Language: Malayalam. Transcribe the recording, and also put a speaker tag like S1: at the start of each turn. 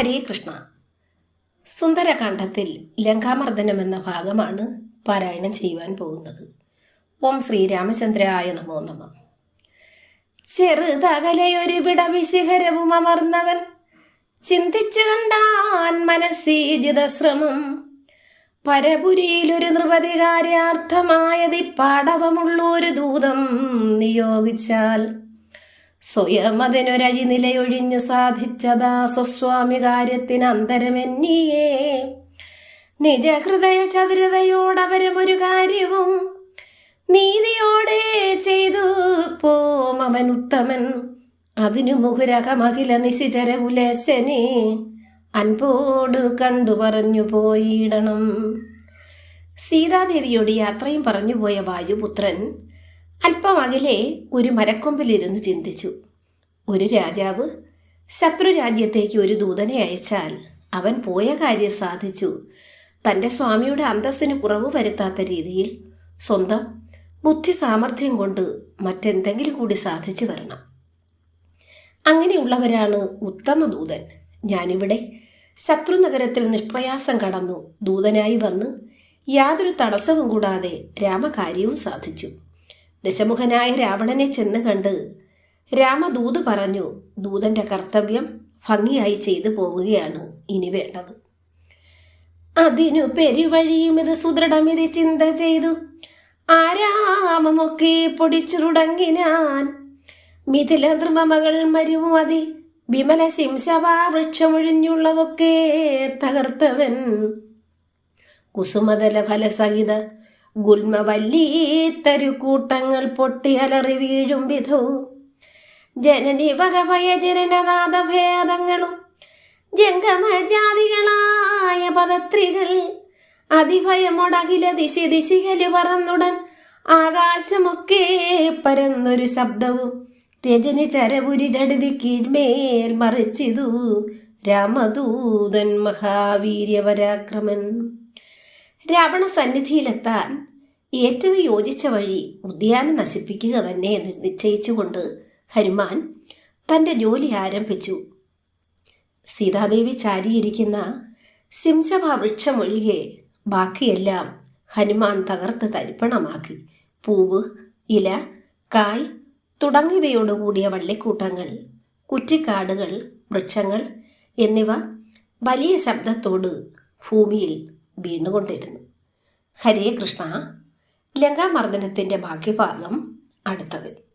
S1: ഹരേ കൃഷ്ണ. സുന്ദരകാന്ഡത്തിൽ ലങ്കാമർദ്ദനം എന്ന ഭാഗമാണ് പാരായണം ചെയ്യുവാൻ പോകുന്നത്. ഓം ശ്രീരാമചന്ദ്രായ നമോ നമ. ചെറുതകലയൊരു വിടവിശിഖരവും അമർന്നവൻ ചിന്തിച്ചു കണ്ടാൻ മനസ്സീജിതശ്രമം പരപുരിയിലൊരു നൃപതികാര്യാർത്ഥമായതി പാടവമുള്ളൊരു ദൂതം നിയോഗിച്ചാൽ സ്വയം അതിനൊരഴി നിലയൊഴിഞ്ഞു സാധിച്ചതാ സ്വസ്വാമി കാര്യത്തിന് അന്തരമെന്നിയേ. നിജഹൃദയ ചതുരതയോടവരും ഒരു കാര്യവും നീതിയോടെ ചെയ്തു പോം അവൻ ഉത്തമൻ അതിനു മുഹുരകമഖില നിശിചരകുലേശനെ അൻപോട് കണ്ടു പറഞ്ഞു പോയിടണം. സീതാദേവിയോട് യാത്രയും പറഞ്ഞുപോയ വായുപുത്രൻ അല്പം അകലെ ഒരു മരക്കൊമ്പിലിരുന്ന് ചിന്തിച്ചു. ഒരു രാജാവ് ശത്രു രാജ്യത്തേക്ക് ഒരു ദൂതനെ അയച്ചാൽ അവൻ പോയ കാര്യം സാധിച്ചു. തന്റെ സ്വാമിയുടെ അന്തസ്സിന് കുറവ് വരുത്താത്ത രീതിയിൽ സ്വന്തം ബുദ്ധി സാമർഥ്യം കൊണ്ട് മറ്റെന്തെങ്കിലും കൂടി സാധിച്ചു വരണം. അങ്ങനെയുള്ളവരാണ് ഉത്തമ ദൂതൻ. ഞാനിവിടെ ശത്രു നഗരത്തിൽ നിഷ്പ്രയാസം കടന്നു ദൂതനായി വന്ന് യാതൊരു തടസ്സവും കൂടാതെ രാമകാര്യവും സാധിച്ചു. ദശമുഖനായ രാവണനെ ചെന്ന് കണ്ട് രാമദൂത് പറഞ്ഞു ദൂതന്റെ കർത്തവ്യം ഭംഗിയായി ചെയ്തു പോവുകയാണ് ഇനി വേണ്ടത്. അതിനു പെരുവഴിയും ഇത് സുദൃഢമിതി ചിന്ത ചെയ്തു. ആരാമമൊക്കെ പൊടിച്ചുടങ്ങിനാൻ മിഥില ധൃമമകൾ മരുമതി വിമല ശിംശവാ വൃക്ഷമൊഴിഞ്ഞുള്ളതൊക്കെ തകർത്തവൻ. കുസുമതല ഫലസഹിത ഗുൽമവല്ലീത്തരുക്കൂട്ടങ്ങൾ പൊട്ടി അലറി വീഴും വിധവും ജനനി വകഭയ ജനനനാഥ ഭേദങ്ങളും ജംഗമജാതികളായ പദത്രികൾ അതിഭയമൊടകില ദിശ ദിശികൽ പറന്നുടൻ ആകാശമൊക്കെ പരന്നൊരു ശബ്ദവും രജനി ചരപുരി ചടുതി കീഴ്മേൽ മറിച്ചിതു രാമദൂതൻ മഹാവീര്യപരാക്രമൻ. രാവണ സന്നിധിയിലെത്താൻ ഏറ്റവും യോജിച്ച വഴി ഉദ്യാനം നശിപ്പിക്കുക തന്നെ എന്ന് നിശ്ചയിച്ചുകൊണ്ട് ഹനുമാൻ തന്റെ ജോലി ആരംഭിച്ചു. സീതാദേവി ചാരിയിരിക്കുന്ന സിംസഭ വൃക്ഷമൊഴികെ ബാക്കിയെല്ലാം ഹനുമാൻ തകർത്ത് തരിപ്പണമാക്കി. പൂവ് ഇല കായ് തുടങ്ങിയവയോടുകൂടിയ വള്ളിക്കൂട്ടങ്ങൾ കുറ്റിക്കാടുകൾ വൃക്ഷങ്ങൾ എന്നിവ വലിയ ശബ്ദത്തോട് ഭൂമിയിൽ വീണുകൊണ്ടിരുന്നു ഹരേ കൃഷ്ണ. ലങ്കാമർദ്ദനത്തിന്റെ ബാക്കി ഭാഗം അടുത്തത്.